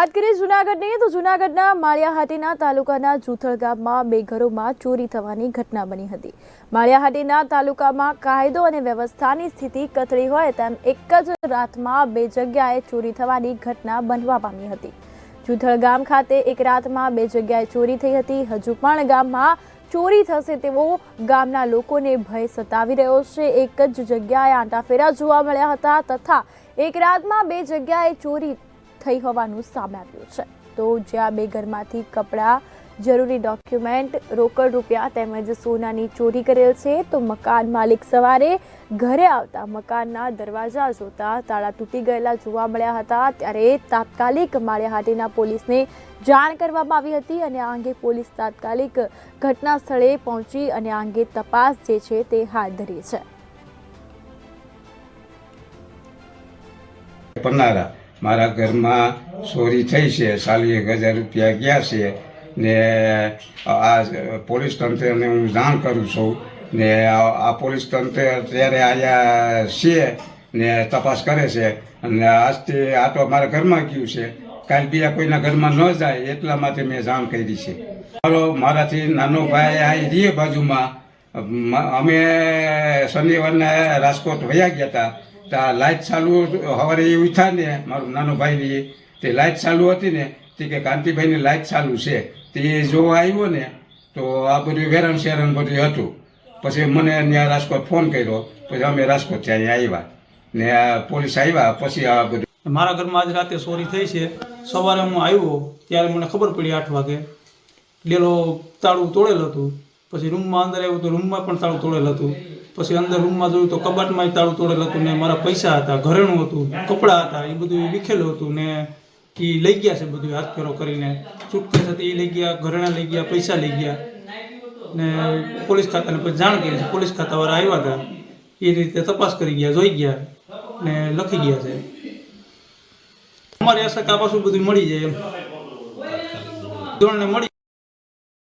વાત કરીએ જુનાગઢની, તો જુનાગઢના માળિયાહાટીના તાલુકાના જૂથળ ગામમાં બે ઘરોમાં ચોરી થવાની ઘટના બની હતી. માળિયાહાટીના તાલુકામાં કાયદો અને વ્યવસ્થાની સ્થિતિ કથળી હોય તેમ એક જ રાતમાં બે જગ્યાએ ચોરી થવાની ઘટના બનવા પામી હતી. જૂથળ ગામ ખાતે એક રાતમાં બે જગ્યાએ ચોરી થઈ હતી. હજુ પણ ગામમાં ચોરી થશે તેવો ગામના લોકોને ભય સતાવી રહ્યો છે. એક જ જગ્યાએ આંટાફેરા જોવા મળ્યા હતા તથા એક રાતમાં બે જગ્યાએ ચોરી થઈ હોવાનું સામે આવ્યું છે. તો જ્યાં બે ઘરમાંથી કપડાં, જરૂરી ડોક્યુમેન્ટ, રોકડ રૂપિયા તેમજ સોનાની ચોરી કરેલ છે, તો મકાન માલિક સવારે ઘરે આવતા મકાનના દરવાજા જોતા તાળા તૂટી ગયેલા જોવા મળ્યા હતા. ત્યારે તાત્કાલિક માળિયાહાટીના પોલીસને જાણ કરવામાં આવી હતી અને આ અંગે પોલીસ તાત્કાલિક ઘટના સ્થળે પહોંચી અને આ અંગે તપાસ જે છે તે હાથ ધરી છે. પન્નારા મારા ઘરમાં ચોરી થઈ છે એક હજાર રૂપિયા ગયા છે ને આ પોલીસ તંત્રને હું જાણ કરું છું ને આ પોલીસ તંત્ર અત્યારે આયા છે ને તપાસ કરે છે અને આજથી આ તો મારા ઘરમાં ગયું છે. કાલ બીજા કોઈના ઘરમાં ન જાય એટલા માટે મેં જાણ કરી છે. મારો મારાથી નાનો ભાઈ આ રીએ બાજુમાં. અમે શનિવારના રાજકોટ વયા ગયા હતા. ત્યાં લાઇટ ચાલુ સવારે એ ઉઠ્યા ને, મારું નાનો ભાઈની તે લાઇટ ચાલુ હતી ને, તે કે કાંતિભાઈની લાઇટ ચાલુ છે, તે એ જોવા આવ્યો ને, તો આ બધું વેરણ શેરણ બધું હતું. પછી મને ત્યાં રાજકોટ ફોન કર્યો, પછી અમે રાજકોટ ત્યાં આવ્યા. ને આ પોલીસ આવ્યા, પછી આ બધું. મારા ઘરમાં આજ રાતે ચોરી થઈ છે. સવારે હું આવ્યો, ત્યારે મને ખબર પડી આઠ વાગે. લેલો તાળું તોડેલ હતું. પછી રૂમમાં અંદર આવ્યું તો રૂમમાં પણ તાળું તોડેલ હતું. પછી અંદર રૂમમાં જોયું તો કબાટમાં તાળું તોડેલ હતું ને મારા પૈસા હતા, ઘરેણું હતું, કપડાં હતા, એ બધું વિખેલું હતું ને એ લઈ ગયા છે બધું હાથ ફેરો કરીને. સુટકેસ હતી એ લઈ ગયા, ઘરેણા લઈ ગયા, પૈસા લઈ ગયા. ને પોલીસ ખાતાને પછી જાણ કરી છે. પોલીસ ખાતાવાળા આવ્યા હતા. એ રીતે તપાસ કરી ગયા, જોઈ ગયા ને લખી ગયા છે. અમારી આશા કાપાસું બધું મળી જાય એમ. ધોરણને મળી